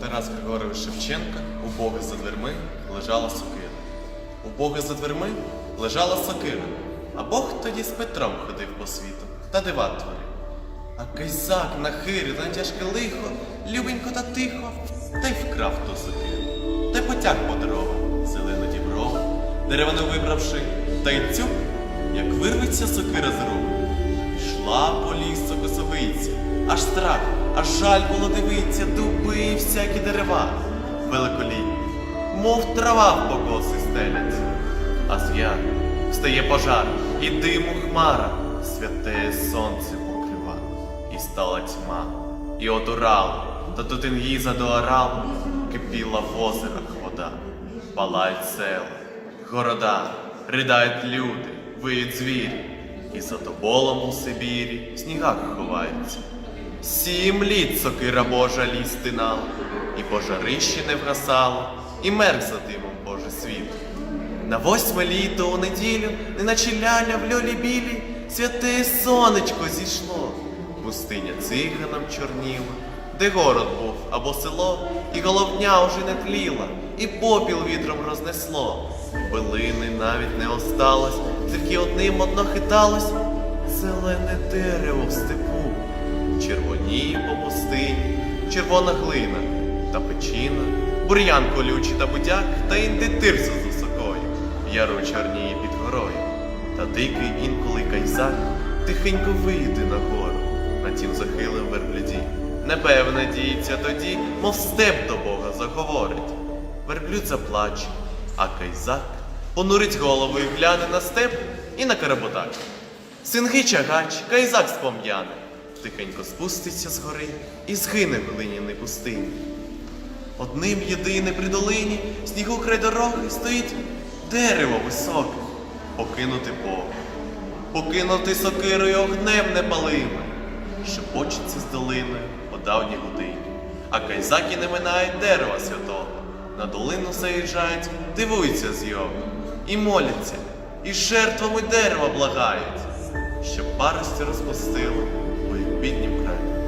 Тарас Григорович Шевченка у Бога за дверми лежала сокира. У Бога за дверми лежала сокира, а Бог тоді з Петром ходив по світу та дива творив. А кайзак на хирі на тяжке лихо, любенько та тихо, та й вкрав ту сокиру. Та й потяг по дорогам, зелену діброву, деревину вибравши, та й цюк, як вирветься сокира з рук. Йшла по лісу косовиця, аж страх, аж жаль було дивиться, дуби і всякі дерева. Великолітні, мов трава в покоси стеляться. А з яр встає пожар, і диму хмара, святе сонце покрива, і стала тьма, і от та тут інгіза до Оралу, кипіла в озерах вода, палають села, города, ридають люди, виють звірі, і за тоболом у Сибірі в снігах ховаються. Сім літ сокира Божа ліс тинала, і пожарище не вгасало, і мерк за димом Боже світ. На восьме літо у неділю, неначе ляля в льолі білі, святе сонечко зійшло. Пустиня циганам чорніла, де город був або село, і головня уже не тліла, і попіл вітром рознесло. Билини навіть не осталось, тільки одним одно хиталось зелене дерево в степу. Червоніє по пустині, червона глина та печіна, бур'ян колючий та будяк, та індитирса з високою, яру чорніє під горою, та дикий інколи кайзак тихенько вийде на гору, на тім захилим верблюді. Непевне діється тоді, мов степ до Бога заговорить. Верблюд заплаче, а кайзак понурить голову і гляне на степ і на каработак. Синги чагач, кайзак спом'яне, тихенько спуститься з гори і згине в глиняний пустині. Одним єдине при долині, снігу край дороги стоїть дерево високе, покинути Бога, покинути сокирою огнем непалими, шепочеться з долиною по давній годині, а кайзаки не минають дерева святого, на долину заїжджають, дивуються з його, і моляться, і жертвами дерева благають, щоб парості розпустило у їх біднім краї.